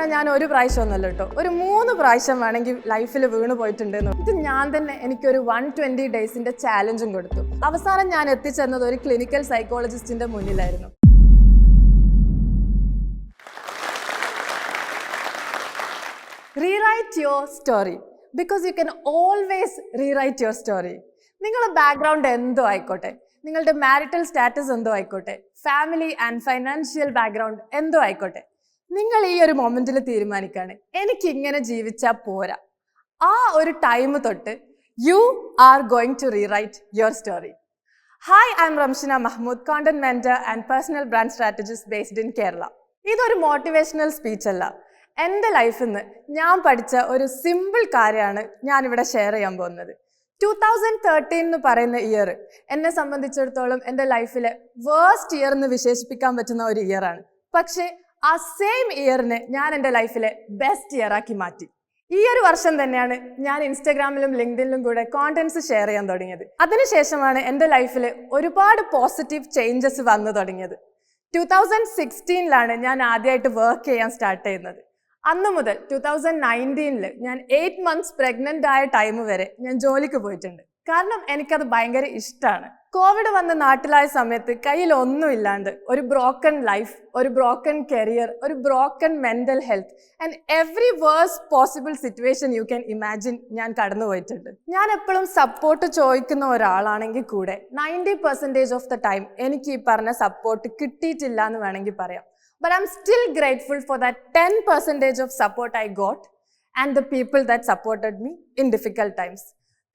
പറഞ്ഞാൽ ഞാൻ ഒരു പ്രാവശ്യം ഒന്നല്ല കേട്ടോ. ഒരു മൂന്ന് പ്രാവശ്യം വേണമെങ്കിൽ ലൈഫിൽ വീണ് പോയിട്ടുണ്ടെന്ന്. ഇത് ഞാൻ തന്നെ എനിക്കൊരു വൺ ട്വന്റി ഡേയ്സിന്റെ ചാലഞ്ചും കൊടുത്തു. അവസാനം ഞാൻ എത്തിച്ചെന്നത് ഒരു ക്ലിനിക്കൽ സൈക്കോളജിസ്റ്റിന്റെ മുന്നിലായിരുന്നു. Rewrite your story because you can always rewrite your story നിങ്ങളുടെ ബാക്ക്ഗ്രൗണ്ട് എന്തോ ആയിക്കോട്ടെ. നിങ്ങളുടെ മാരിറ്റൽ സ്റ്റാറ്റസ് എന്തോ ആയിക്കോട്ടെ. ഫാമിലി ആൻഡ് ഫൈനാൻഷ്യൽ ബാക്ക്ഗ്രൗണ്ട് എന്തോ ആയിക്കോട്ടെ. നിങ്ങൾ ഈ ഒരു മൊമെന്റിൽ തീരുമാനിക്കാണ്. എനിക്ക് ഇങ്ങനെ ജീവിച്ചാൽ പോരാ. ആ ഒരു ടൈം തൊട്ട് you are going to rewrite your story hi I'm Ramshina Mahmood content mentor and personal brand strategist based in Kerala ഇതൊരു മോട്ടിവേഷണൽ സ്പീച്ച് അല്ല. എന്റെ ലൈഫിൽ നിന്ന് ഞാൻ പഠിച്ച ഒരു സിമ്പിൾ കാര്യമാണ് ഞാനിവിടെ ഷെയർ ചെയ്യാൻ പോകുന്നത്. ടൂ തൗസൻഡ് തേർട്ടീൻ എന്ന് പറയുന്ന ഇയർ എന്നെ സംബന്ധിച്ചിടത്തോളം എന്റെ ലൈഫിലെ വേഴ്സ്റ്റ് ഇയർ എന്ന് വിശേഷിപ്പിക്കാൻ പറ്റുന്ന ഒരു ഇയറാണ് പക്ഷേ ആ സെയിം ഇയറിനെ ഞാൻ എന്റെ ലൈഫിലെ ബെസ്റ്റ് ഇയറാക്കി മാറ്റി. ഈ ഒരു വർഷം തന്നെയാണ് ഞാൻ ഇൻസ്റ്റാഗ്രാമിലും ലിങ്ക്ഡിനിലും കൂടെ കോണ്ടന്റ്സ് ഷെയർ ചെയ്യാൻ തുടങ്ങിയത്. അതിനുശേഷമാണ് എന്റെ ലൈഫിൽ ഒരുപാട് പോസിറ്റീവ് ചേഞ്ചസ് വന്നു തുടങ്ങിയത്. ടു തൗസൻഡ് സിക്സ്റ്റീനിലാണ് ഞാൻ ആദ്യമായിട്ട് വർക്ക് ചെയ്യാൻ സ്റ്റാർട്ട് ചെയ്യുന്നത്. അന്ന് മുതൽ ടു തൗസൻഡ് നയന്റീനിൽ ഞാൻ എയ്റ്റ് മന്ത്സ് പ്രഗ്നന്റ് ആയ ടൈം വരെ ഞാൻ ജോലിക്ക് പോയിട്ടുണ്ട്. കാരണം എനിക്കത് ഭയങ്കര ഇഷ്ടമാണ് കോവിഡ് വന്ന് നാട്ടിലായ സമയത്ത് കയ്യിൽ ഒന്നുമില്ലാണ്ട് ഒരു ബ്രോക്കൺ ലൈഫ് ഒരു ബ്രോക്കൺ കരിയർ ഒരു broken mental health and every worse possible situation you can imagine ഞാൻ കടന്നു പോയിട്ടുണ്ട് ഞാൻ എപ്പോഴും സപ്പോർട്ട് ചോദിക്കുന്ന ഒരാളാണെങ്കിൽ കൂടെ ninety percentage of the time എനിക്ക് ഈ പറഞ്ഞ സപ്പോർട്ട് കിട്ടിയിട്ടില്ല എന്ന് വേണമെങ്കിൽ പറയാം but I'm still grateful for that 10 percentage of support I got and the people that supported me in difficult times.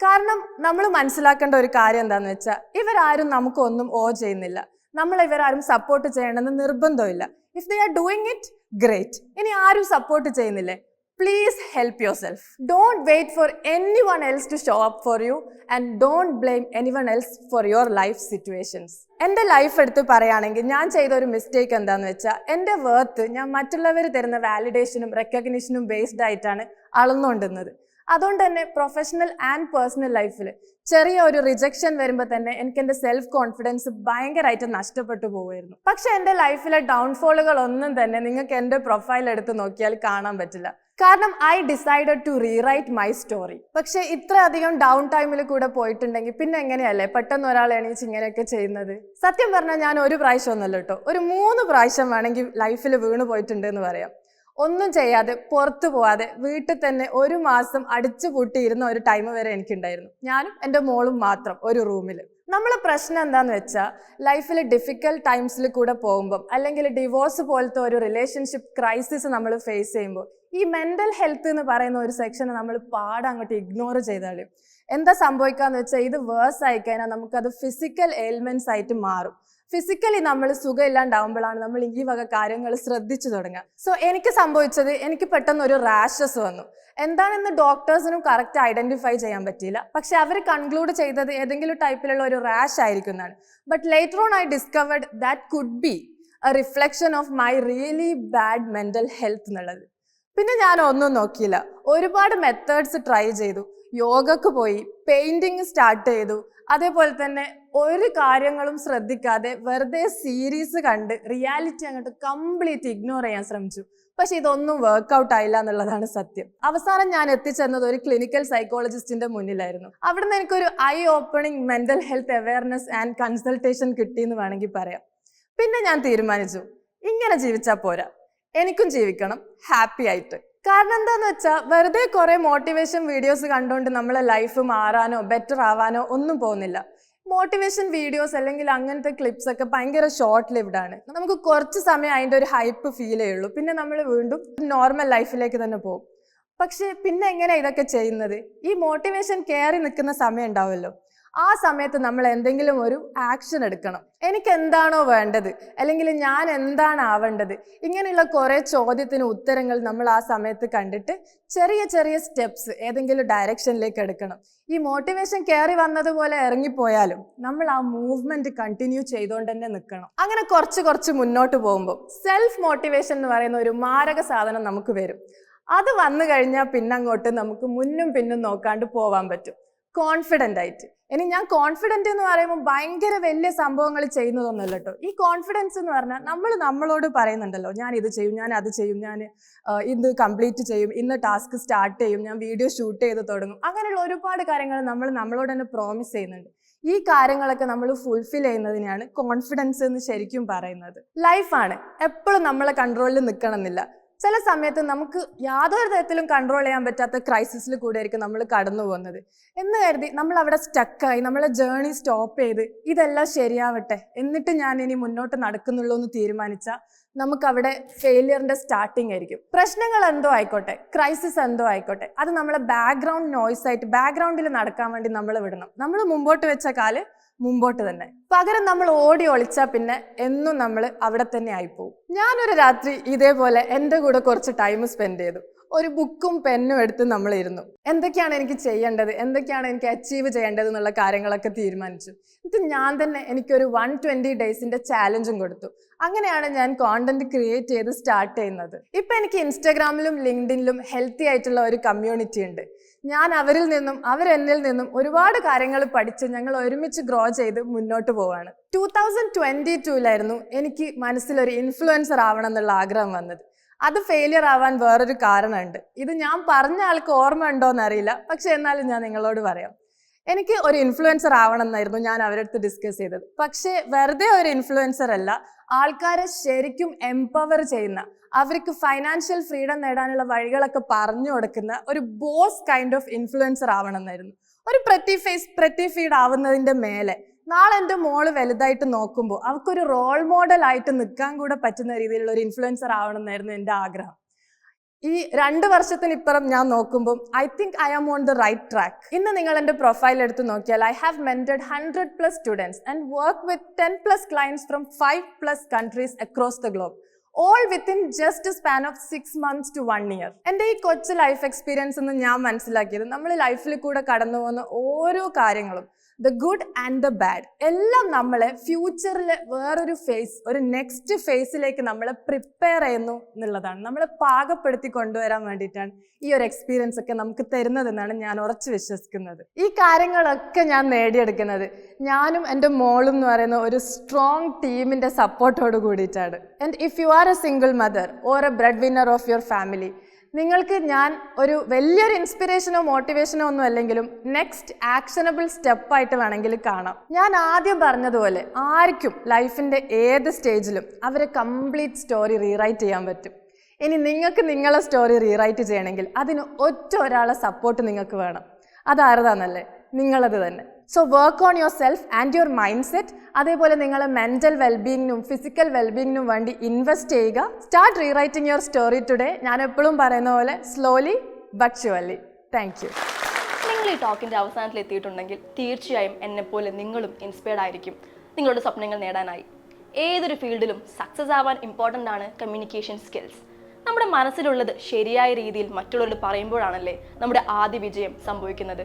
കാരണം നമ്മൾ മനസ്സിലാക്കേണ്ട ഒരു കാര്യം എന്താണെന്ന് വെച്ചാൽ ഇവരാരും നമുക്കൊന്നും ഓ ചെയ്യുന്നില്ല. നമ്മൾ ഇവരാരും സപ്പോർട്ട് ചെയ്യണമെന്ന് നിർബന്ധമില്ല. If they are doing it great ഇനി ആരും സപ്പോർട്ട് ചെയ്യുന്നില്ലേ? Please help yourself don't wait for anyone else to show up for you and don't blame anyone else for your life situations എന്റെ ലൈഫ് എടുത്ത് പറയുകയാണെങ്കിൽ ഞാൻ ചെയ്ത ഒരു മിസ്റ്റേക്ക് എന്താണെന്ന് വെച്ചാൽ എന്റെ വർത്ത് ഞാൻ മറ്റുള്ളവർ തരുന്ന വാലിഡേഷനും റെക്കഗ്നിഷനും ബേസ്ഡ് ആയിട്ടാണ് അളന്നുകൊണ്ടുന്നത് അതുകൊണ്ട് തന്നെ പ്രൊഫഷണൽ ആൻഡ് പേഴ്സണൽ ലൈഫിൽ ചെറിയ ഒരു റിജക്ഷൻ വരുമ്പോൾ തന്നെ എനിക്ക് എന്റെ സെൽഫ് കോൺഫിഡൻസ് ഭയങ്കരമായിട്ട് നഷ്ടപ്പെട്ടു പോകുമായിരുന്നു പക്ഷെ എന്റെ ലൈഫിലെ ഡൗൺഫോളുകൾ ഒന്നും തന്നെ നിങ്ങൾക്ക് എന്റെ പ്രൊഫൈൽ എടുത്ത് നോക്കിയാൽ കാണാൻ പറ്റില്ല. കാരണം I decided to rewrite my story പക്ഷെ ഇത്രയധികം ഡൗൺ ടൈമിൽ കൂടെ പോയിട്ടുണ്ടെങ്കിൽ പിന്നെ എങ്ങനെയല്ലേ? പെട്ടെന്ന് ഒരാൾ എണീച്ച് ഇങ്ങനെയൊക്കെ ചെയ്യുന്നത്? സത്യം പറഞ്ഞാൽ ഞാൻ ഒരു പ്രാവശ്യം ഒന്നല്ല കേട്ടോ. ഒരു മൂന്ന് പ്രാവശ്യം വേണമെങ്കിൽ ലൈഫിൽ വീണ് പോയിട്ടുണ്ട് എന്ന് പറയാം. ഒന്നും ചെയ്യാതെ പുറത്തു പോവാതെ വീട്ടിൽ തന്നെ ഒരു മാസം അടിച്ചു പൂട്ടിയിരുന്ന ഒരു ടൈം വരെ എനിക്കുണ്ടായിരുന്നു. ഞാനും എന്റെ മോളും മാത്രം ഒരു റൂമിൽ നമ്മളെ പ്രശ്നം എന്താന്ന് വെച്ചാൽ ലൈഫിൽ ഡിഫിക്കൽട്ട് ടൈംസിൽ കൂടെ പോകുമ്പം അല്ലെങ്കിൽ ഡിവോഴ്സ് പോലത്തെ ഒരു റിലേഷൻഷിപ്പ് ക്രൈസിസ് നമ്മൾ ഫേസ് ചെയ്യുമ്പോൾ ഈ മെന്റൽ ഹെൽത്ത് എന്ന് പറയുന്ന ഒരു സെക്ഷനെ നമ്മൾ പാടെ അങ്ങോട്ട് ഇഗ്നോർ ചെയ്താലും എന്താ സംഭവിക്കാന്ന് വെച്ചാൽ ഇത് വേഴ്സ് ആയി കഴിഞ്ഞാൽ നമുക്കത് ഫിസിക്കൽ എയിൽമെന്റ്സ് ആയിട്ട് മാറും. ഫിസിക്കലി നമ്മൾ സുഖമില്ലാണ്ടാവുമ്പോഴാണ് നമ്മൾ ഈ വക കാര്യങ്ങൾ ശ്രദ്ധിച്ചു തുടങ്ങുക. സോ എനിക്ക് സംഭവിച്ചത് എനിക്ക് പെട്ടെന്ന് ഒരു റാഷസ് വന്നു. എന്താണെന്ന് ഡോക്ടേഴ്സിനും കറക്റ്റ് ഐഡന്റിഫൈ ചെയ്യാൻ പറ്റിയില്ല. പക്ഷെ അവർ കൺക്ലൂഡ് ചെയ്തത് ഏതെങ്കിലും ടൈപ്പിലുള്ള ഒരു റാഷ് ആയിരിക്കും എന്നാണ്. But later on I discovered that could be a reflection of my really bad mental health എന്നുള്ളത്. പിന്നെ ഞാൻ ഒന്നും നോക്കിയില്ല. ഒരുപാട് മെത്തേഡ്സ് ട്രൈ ചെയ്തു. യോഗക്ക് പോയി പെയിന്റിങ് സ്റ്റാർട്ട് ചെയ്തു. അതേപോലെ തന്നെ ഒരു കാര്യങ്ങളും ശ്രദ്ധിക്കാതെ വെറുതെ സീരീസ് കണ്ട് റിയാലിറ്റി അങ്ങോട്ട് കംപ്ലീറ്റ് ഇഗ്നോർ ചെയ്യാൻ ശ്രമിച്ചു. പക്ഷെ ഇതൊന്നും വർക്ക്ഔട്ട് ആയില്ല എന്നുള്ളതാണ് സത്യം. അവസാനം ഞാൻ എത്തിച്ചെന്നത് ഒരു ക്ലിനിക്കൽ സൈക്കോളജിസ്റ്റിന്റെ മുന്നിലായിരുന്നു. അവിടുന്ന് എനിക്കൊരു eye opening mental health awareness and consultation കിട്ടിയെന്ന് വേണമെങ്കിൽ പറയാം. പിന്നെ ഞാൻ തീരുമാനിച്ചു ഇങ്ങനെ ജീവിച്ചാൽ പോരാ. എനിക്കും ജീവിക്കണം ഹാപ്പി ആയിട്ട്. കാരണം എന്താന്ന് വെച്ചാൽ വെറുതെ കുറെ മോട്ടിവേഷൻ വീഡിയോസ് കണ്ടുകൊണ്ട് നമ്മളെ ലൈഫ് മാറാനോ ബെറ്റർ ആവാനോ ഒന്നും പോകുന്നില്ല. മോട്ടിവേഷൻ വീഡിയോസ് അല്ലെങ്കിൽ അങ്ങനത്തെ ക്ലിപ്സ് ഒക്കെ ഭയങ്കര ഷോർട്ട് ലിവ്ഡ് ആണ്. നമുക്ക് കുറച്ച് സമയം അതിന്റെ ഒരു ഹൈപ്പ് ഫീൽ ചെയ്യുള്ളൂ പിന്നെ നമ്മൾ വീണ്ടും നോർമൽ ലൈഫിലേക്ക് തന്നെ പോകും. പക്ഷെ പിന്നെ എങ്ങനെയാണ് ഇതൊക്കെ ചെയ്യുന്നത്? ഈ മോട്ടിവേഷൻ കയറി നിൽക്കുന്ന സമയം ഉണ്ടാവുമല്ലോ. ആ സമയത്ത് നമ്മൾ എന്തെങ്കിലും ഒരു ആക്ഷൻ എടുക്കണം. എനിക്ക് എന്താണോ വേണ്ടത്? അല്ലെങ്കിൽ ഞാൻ എന്താണ് ആവേണ്ടത്? ഇങ്ങനെയുള്ള കുറേ ചോദ്യത്തിന് ഉത്തരങ്ങൾ നമ്മൾ ആ സമയത്ത് കണ്ടിട്ട് ചെറിയ ചെറിയ സ്റ്റെപ്സ് ഏതെങ്കിലും ഡയറക്ഷനിലേക്ക് എടുക്കണം. ഈ മോട്ടിവേഷൻ കയറി വന്നതുപോലെ ഇറങ്ങിപ്പോയാലും നമ്മൾ ആ മൂവ്മെന്റ് കണ്ടിന്യൂ ചെയ്തുകൊണ്ട് തന്നെ നിൽക്കണം. അങ്ങനെ കുറച്ച് കുറച്ച് മുന്നോട്ട് പോകുമ്പോൾ സെൽഫ് മോട്ടിവേഷൻ എന്ന് പറയുന്ന ഒരു മാരക സാധനം നമുക്ക് വരും. അത് വന്നു കഴിഞ്ഞാൽ പിന്നങ്ങോട്ട് നമുക്ക് മുന്നും പിന്നും നോക്കാണ്ട് പോവാൻ പറ്റും. കോൺഫിഡന്റ് ആയിട്ട്. ഇനി ഞാൻ കോൺഫിഡന്റ് എന്ന് പറയുമ്പോൾ ഭയങ്കര വലിയ സംഭവങ്ങൾ ചെയ്യുന്നതൊന്നുമല്ല കേട്ടോ. ഈ കോൺഫിഡൻസ് എന്ന് പറഞ്ഞാൽ നമ്മൾ നമ്മളോട് പറയുന്നുണ്ടല്ലോ ഞാൻ ഇത് ചെയ്യും ഞാൻ അത് ചെയ്യും ഞാൻ ഇത് കംപ്ലീറ്റ് ചെയ്യും ഇന്ന് ടാസ്ക് സ്റ്റാർട്ട് ചെയ്യും ഞാൻ വീഡിയോ ഷൂട്ട് ചെയ്ത് തുടങ്ങും. അങ്ങനെയുള്ള ഒരുപാട് കാര്യങ്ങൾ നമ്മൾ നമ്മളോട് തന്നെ പ്രോമിസ് ചെയ്യുന്നുണ്ട്. ഈ കാര്യങ്ങളൊക്കെ നമ്മൾ ഫുൾഫിൽ ചെയ്യുന്നതിനെയാണ് കോൺഫിഡൻസ് എന്ന് ശരിക്കും പറയുന്നത്. ലൈഫാണ് എപ്പോഴും നമ്മളെ കൺട്രോളിൽ നിൽക്കണമെന്നില്ല. ചില സമയത്ത് നമുക്ക് യാതൊരു തരത്തിലും കൺട്രോൾ ചെയ്യാൻ പറ്റാത്ത ക്രൈസിസിൽ കൂടെ ആയിരിക്കും നമ്മൾ കടന്നു പോകുന്നത്. എന്ന് കരുതി നമ്മൾ അവിടെ സ്റ്റക്കായി നമ്മളെ ജേണി സ്റ്റോപ്പ് ചെയ്ത് ഇതെല്ലാം ശരിയാവട്ടെ എന്നിട്ട് ഞാൻ ഇനി മുന്നോട്ട് നടക്കുന്നുള്ളൂ എന്ന് തീരുമാനിച്ചാൽ നമുക്ക് അവിടെ ഫെയിലിയറിന്റെ സ്റ്റാർട്ടിംഗ് ആയിരിക്കും. പ്രശ്നങ്ങൾ എന്തോ ആയിക്കോട്ടെ ക്രൈസിസ് എന്തോ ആയിക്കോട്ടെ അത് നമ്മളെ ബാക്ക്ഗ്രൗണ്ട് നോയ്സ് ആയിട്ട് ബാക്ക്ഗ്രൗണ്ടിൽ നടക്കാൻ വേണ്ടി നമ്മൾ വിടണം. നമ്മൾ മുമ്പോട്ട് വെച്ച കാൽ മുമ്പോട്ട് തന്നെ. പകരം നമ്മൾ ഓടി ഒളിച്ചാൽ പിന്നെ എന്നും നമ്മൾ അവിടെ തന്നെ ആയിപ്പോവും ഞാനൊരു രാത്രി ഇതേപോലെ എന്റെ കൂടെ കുറച്ച് ടൈം സ്പെൻഡ് ചെയ്തു. ഒരു ബുക്കും പെന്നും എടുത്ത് നമ്മൾ ഇരുന്നു എന്തൊക്കെയാണ് എനിക്ക് ചെയ്യേണ്ടത്? എന്തൊക്കെയാണ് എനിക്ക് അച്ചീവ് ചെയ്യേണ്ടത് എന്നുള്ള കാര്യങ്ങളൊക്കെ തീരുമാനിച്ചു. എന്നിട്ട് ഞാൻ തന്നെ എനിക്കൊരു വൺ ട്വന്റി ഡേയ്സിന്റെ ചാലഞ്ചും കൊടുത്തു. അങ്ങനെയാണ് ഞാൻ കോണ്ടന്റ് ക്രിയേറ്റ് ചെയ്ത് സ്റ്റാർട്ട് ചെയ്യുന്നത്. ഇപ്പം എനിക്ക് ഇൻസ്റ്റാഗ്രാമിലും ലിങ്ക്ഡിനിലും ഹെൽത്തി ആയിട്ടുള്ള ഒരു കമ്മ്യൂണിറ്റി ഉണ്ട്. ഞാൻ അവരിൽ നിന്നും അവരെന്നിൽ നിന്നും ഒരുപാട് കാര്യങ്ങൾ പഠിച്ച് ഞങ്ങൾ ഒരുമിച്ച് ഗ്രോ ചെയ്ത് മുന്നോട്ട് പോവാണ്. ടൂ തൗസൻഡ് ട്വന്റി ടൂലായിരുന്നു എനിക്ക് മനസ്സിലൊരു ഇൻഫ്ലുവൻസർ ആവണം എന്നുള്ള ആഗ്രഹം വന്നത്. അത് ഫെയിലിയർ ആവാൻ വേറൊരു കാരണമുണ്ട്. ഇത് ഞാൻ പറഞ്ഞ ആൾക്ക് ഓർമ്മ ഉണ്ടോ എന്നറിയില്ല പക്ഷെ എന്നാലും ഞാൻ നിങ്ങളോട് പറയാം. എനിക്ക് ഒരു ഇൻഫ്ലുവൻസർ ആവണം എന്നായിരുന്നു ഞാൻ അവരടുത്ത് ഡിസ്കസ് ചെയ്തത്. പക്ഷേ വെറുതെ ഒരു ഇൻഫ്ലുവൻസർ അല്ല ആൾക്കാരെ ശരിക്കും എംപവർ ചെയ്യുന്ന അവർക്ക് ഫൈനാൻഷ്യൽ ഫ്രീഡം നേടാനുള്ള വഴികളൊക്കെ പറഞ്ഞു കൊടുക്കുന്ന ഒരു ബോസ് കൈൻഡ് ഓഫ് ഇൻഫ്ലുവൻസർ ആവണം എന്നായിരുന്നു ഒരു പ്രത്യേക ഫേസ് പ്രതി ഫീഡ് ആവുന്നതിന്റെ മേലെ നാളെ എന്റെ മോൾ വലുതായിട്ട് നോക്കുമ്പോൾ അവൾക്കൊരു റോൾ മോഡൽ ആയിട്ട് നിൽക്കാൻ കൂടെ പറ്റുന്ന രീതിയിലുള്ള ഒരു ഇൻഫ്ലുവൻസർ ആവണം എന്നായിരുന്നു എന്റെ ആഗ്രഹം. ഈ രണ്ട് വർഷത്തിനിപ്പുറം ഞാൻ നോക്കുമ്പോൾ I think I am on the right track ഇന്ന് നിങ്ങൾ എന്റെ പ്രൊഫൈൽ എടുത്ത് നോക്കിയാൽ I have mentored hundred plus students and work with ten plus clients from five plus countries across the globe all within just span of six months to one year എന്റെ ഈ കൊച്ചു life experience എന്ന് ഞാൻ മനസ്സിലാക്കിയത് നമ്മൾ ലൈഫിൽ കൂടെ കടന്നു പോകുന്ന ഓരോ കാര്യങ്ങളും the good and the bad എല്ലാം നമ്മളെ ഫ്യൂച്ചറിൽ വേറൊരു ഫേസ് ഒരു നെക്സ്റ്റ് ഫേസിലേക്ക് നമ്മളെ പ്രിപ്പയർ ചെയ്യുന്നു എന്നുള്ളതാണ്. നമ്മളെ പാകപ്പെടുത്തി കൊണ്ടുവരാൻ വേണ്ടിയിട്ടാണ് ഈ ഒരു എക്സ്പീരിയൻസ് ഒക്കെ നമുക്ക് തരുന്നതെന്നാണ് ഞാൻ ഉറച്ചു വിശ്വസിക്കുന്നത്. ഈ കാര്യങ്ങളൊക്കെ ഞാൻ നേടിയെടുക്കുന്നത് ഞാനും എന്റെ മോളും എന്ന് പറയുന്ന ഒരു സ്ട്രോങ് ടീമിന്റെ സപ്പോർട്ടോട് കൂടിയിട്ടാണ്. And if you are a single mother or a breadwinner of your family നിങ്ങൾക്ക് ഞാൻ ഒരു വലിയൊരു ഇൻസ്പിറേഷനോ മോട്ടിവേഷനോ ഒന്നും അല്ലെങ്കിലും നെക്സ്റ്റ് ആക്ഷനബിൾ സ്റ്റെപ്പായിട്ട് വേണമെങ്കിൽ കാണാം. ഞാൻ ആദ്യം പറഞ്ഞതുപോലെ ആർക്കും ലൈഫിന്റെ ഏത് സ്റ്റേജിലും അവരെ കംപ്ലീറ്റ് സ്റ്റോറി റീറൈറ്റ് ചെയ്യാൻ പറ്റും. ഇനി നിങ്ങൾക്ക് നിങ്ങളെ സ്റ്റോറി റീറൈറ്റ് ചെയ്യണമെങ്കിൽ അതിന് ഒറ്റ ഒരാളെ സപ്പോർട്ട് നിങ്ങൾക്ക് വേണം. അതാരതാന്നല്ലേ? നിങ്ങളത് തന്നെ. So work on yourself and your mindset അതേപോലെ നിങ്ങൾ മെന്റൽ വെൽബീങ്ങിനും ഫിസിക്കൽ വെൽബീങ്ങിനും വേണ്ടി ഇൻവെസ്റ്റ് ചെയ്യുക. Start rewriting your story today ഞാൻ എപ്പോഴും പറയുന്ന പോലെ slowly but surely thank you നിങ്ങൾ ഈ ടോക്കിന്റെ അവസാനത്തിൽ എത്തിയിട്ടുണ്ടെങ്കിൽ തീർച്ചയായും എന്നെപ്പോലെ നിങ്ങളും ഇൻസ്പയർഡ് ആയിരിക്കും. നിങ്ങളുടെ സ്വപ്നങ്ങൾ നേടാനായി. ഏതൊരു ഫീൽഡിലും സക്സസ് ആവാൻ ഇമ്പോർട്ടന്റ് ആണ് കമ്മ്യൂണിക്കേഷൻ സ്കിൽസ് നമ്മുടെ മനസ്സിലുള്ളത് ശരിയായ രീതിയിൽ മറ്റുള്ളവരോട് പറയുമ്പോഴാണല്ലേ നമ്മുടെ ആദ്യ വിജയം സംഭവിക്കുന്നത്.